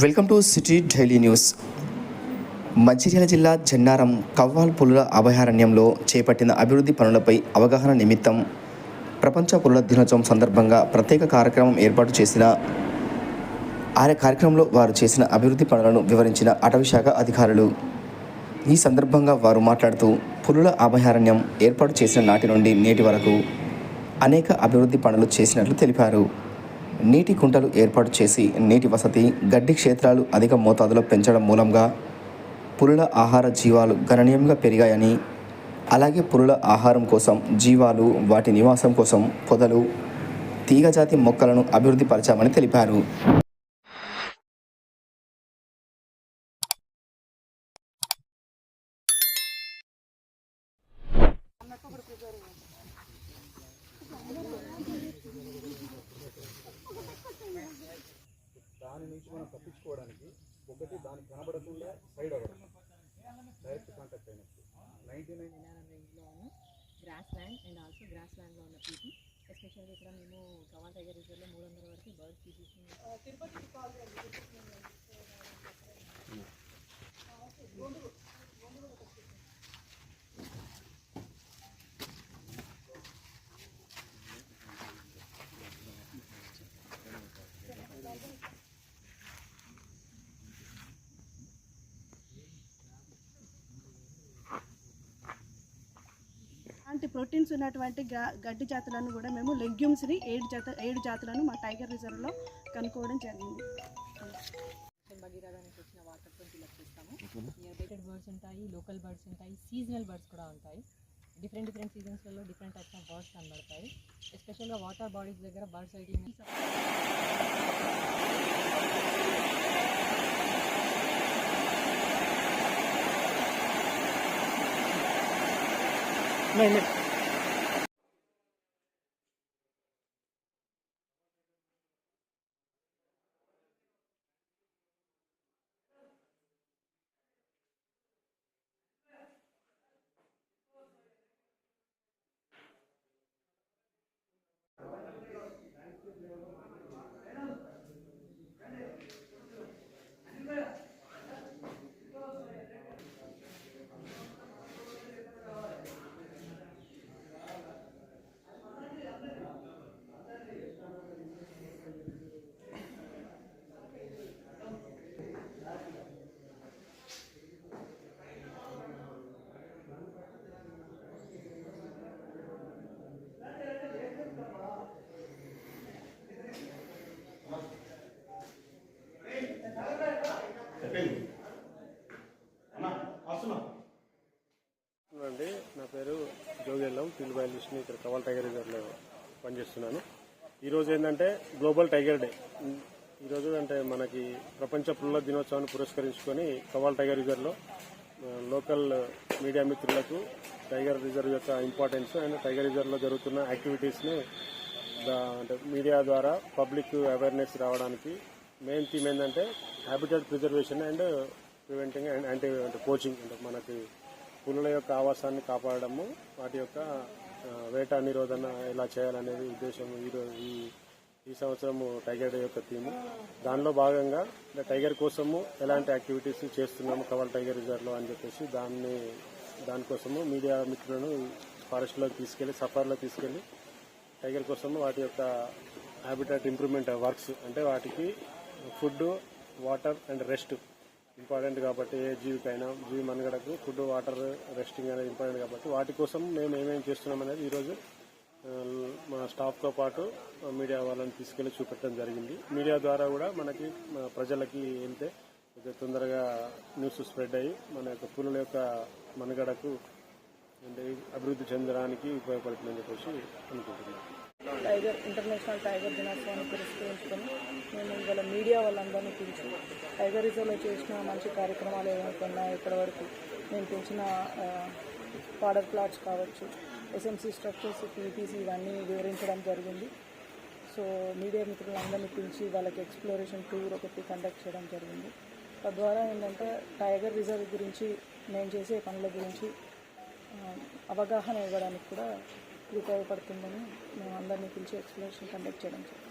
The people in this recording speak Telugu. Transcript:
Welcome to city daily news. Mancherial జిల్లా జన్నారం కవ్వాల్ పులుల అభయారణ్యంలో చేపట్టిన అభివృద్ధి పనులపై అవగాహన నిమిత్తం ప్రపంచ పులుల దినోత్సవం సందర్భంగా ప్రత్యేక కార్యక్రమం ఏర్పాటు చేసిన ఆ కార్యక్రమంలో వారు చేసిన అభివృద్ధి పనులను వివరించిన అటవీశాఖ అధికారులు. ఈ సందర్భంగా వారు మాట్లాడుతూ పులుల అభయారణ్యం ఏర్పాటు చేసిన నాటి నుండి నేటి వరకు అనేక అభివృద్ధి పనులు చేసినట్లు తెలిపారు. నీటి కుంటలు ఏర్పాటు చేసి నీటి వసతి గడ్డి క్షేత్రాలు అధిక మోతాదులో పెంచడం మూలంగా పురుల ఆహార జీవాలు గణనీయంగా పెరిగాయని అలాగే పురుల ఆహారం కోసం జీవాలు వాటి నివాసం కోసం పొదలు తీగజాతి మొక్కలను అభివృద్ధి పరిచామని తెలిపారు. నుంచి మనం తప్పించుకోవడానికి ఒకటి దానికి కనబడకుండా సైడ్ అవ్వడం. డైరెక్ట్ కాంటాక్ట్ అయినప్పుడు. Ninety nine grass land and also grass ల్యాండ్లో ఉన్న పీపీ ఎస్పెషల్లీ ఇక్కడ మేము కవాల్ టైగర్ రిజర్వ్లో మూడు వందల వరకు బర్డ్ స్పీసీస్ ఉన్నటువంటి ప్రోటీన్స్ ఉన్నటువంటి గడ్డి జాతులను కూడా మేము లెగ్యూమ్స్ని ఏడు జాత ఏడు జాతులను మా టైగర్ రిజర్వ్లో కనుక్కోవడం జరిగింది. భగీరథ నుంచి వచ్చిన వాటర్తో బర్డ్స్ ఉంటాయి లోకల్ బర్డ్స్ ఉంటాయి సీజనల్ బర్డ్స్ కూడా ఉంటాయి. డిఫరెంట్ డిఫరెంట్ సీజన్స్లలో డిఫరెంట్ టైప్స్ ఆఫ్ బర్డ్స్ కనబడతాయి. ఎస్పెషల్గా వాటర్ బాడీస్ దగ్గర బర్డ్స్ ఐడి అండి జోగెల్లం ఫీల్డ్ బయాలజిస్ట్ని ఇక్కడ కవాల్ టైగర్ రిజర్వ్లో పనిచేస్తున్నాను. ఈరోజు ఏంటంటే గ్లోబల్ టైగర్ డే. ఈరోజు అంటే మనకి ప్రపంచ పుల్ల దినోత్సవాన్ని పురస్కరించుకొని కవాల్ టైగర్ రిజర్వ్లో లోకల్ మీడియా మిత్రులకు టైగర్ రిజర్వ్ యొక్క ఇంపార్టెన్స్ అండ్ టైగర్ రిజర్వ్లో జరుగుతున్న యాక్టివిటీస్ని అంటే మీడియా ద్వారా పబ్లిక్ అవేర్నెస్ రావడానికి మెయిన్ థీమ్ ఏంటంటే habitat preservation and preventing and anti అంటే కోచింగ్ అంటే మనకి పులుల యొక్క ఆవాసాన్ని కాపాడడము వాటి యొక్క వేట నిరోధన ఎలా చేయాలనేది ఉద్దేశం ఈరోజు ఈ ఈ సంవత్సరం టైగర్ డే యొక్క థీము. దానిలో భాగంగా టైగర్ కోసము ఎలాంటి యాక్టివిటీస్ చేస్తున్నాము కవల్ టైగర్ రిజర్వ్లో అని చెప్పేసి దాన్ని దానికోసము మీడియా మిత్రులను ఫారెస్ట్లోకి తీసుకెళ్ళి సఫార్లో తీసుకెళ్ళి టైగర్ కోసము వాటి యొక్క హ్యాబిటాట్ ఇంప్రూవ్మెంట్ వర్క్స్ అంటే వాటికి food water and rest important కాబట్టి ఏ జీవికైనా జీవి మనుగడకు ఫుడ్ వాటర్ రెస్టింగ్ అనేది ఇంపార్టెంట్ కాబట్టి వాటి కోసం మేము ఏమేమి చేస్తున్నాం అనేది ఈరోజు మా స్టాఫ్తో పాటు మీడియా వాళ్ళని తీసుకెళ్ళి చూపెట్టడం జరిగింది. మీడియా ద్వారా కూడా మనకి ప్రజలకి వెళ్తే కొంచెం తొందరగా న్యూస్ స్ప్రెడ్ అయ్యి మన యొక్క పులుల యొక్క మనుగడకు అంటే అభివృద్ధి చెందడానికి ఉపయోగపడుతుందని చెప్పేసి అనుకుంటున్నాను టైగర్ ఇంటర్నేషనల్ టైగర్ దినోత్సవాన్ని పురస్కరించుకొని మేము మీడియా వాళ్ళందరినీ పిలిచి టైగర్ రిజర్వ్లో చేసిన మంచి కార్యక్రమాలు ఏమైనా ఉన్నాయో ఇప్పటివరకు? నేను పెంచిన పాడర్ ప్లాట్స్ కావచ్చు ఎస్ఎంసీ స్ట్రక్చర్స్ పీపీసీ ఇవన్నీ వివరించడం జరిగింది. సో మీడియా మిత్రులందరినీ పిలిచి వాళ్ళకి ఎక్స్ప్లోరేషన్ టూర్ ఒకటి కండక్ట్ చేయడం జరిగింది. తద్వారా ఏంటంటే టైగర్ రిజర్వ్ గురించి నేను చేసే పనుల గురించి అవగాహన ఇవ్వడానికి కూడా ఉపయోగపడుతుందని మేము అందరినీ పిలిచి ఎక్స్ప్లోరేషన్ కండక్ట్ చేయడం జరిగింది.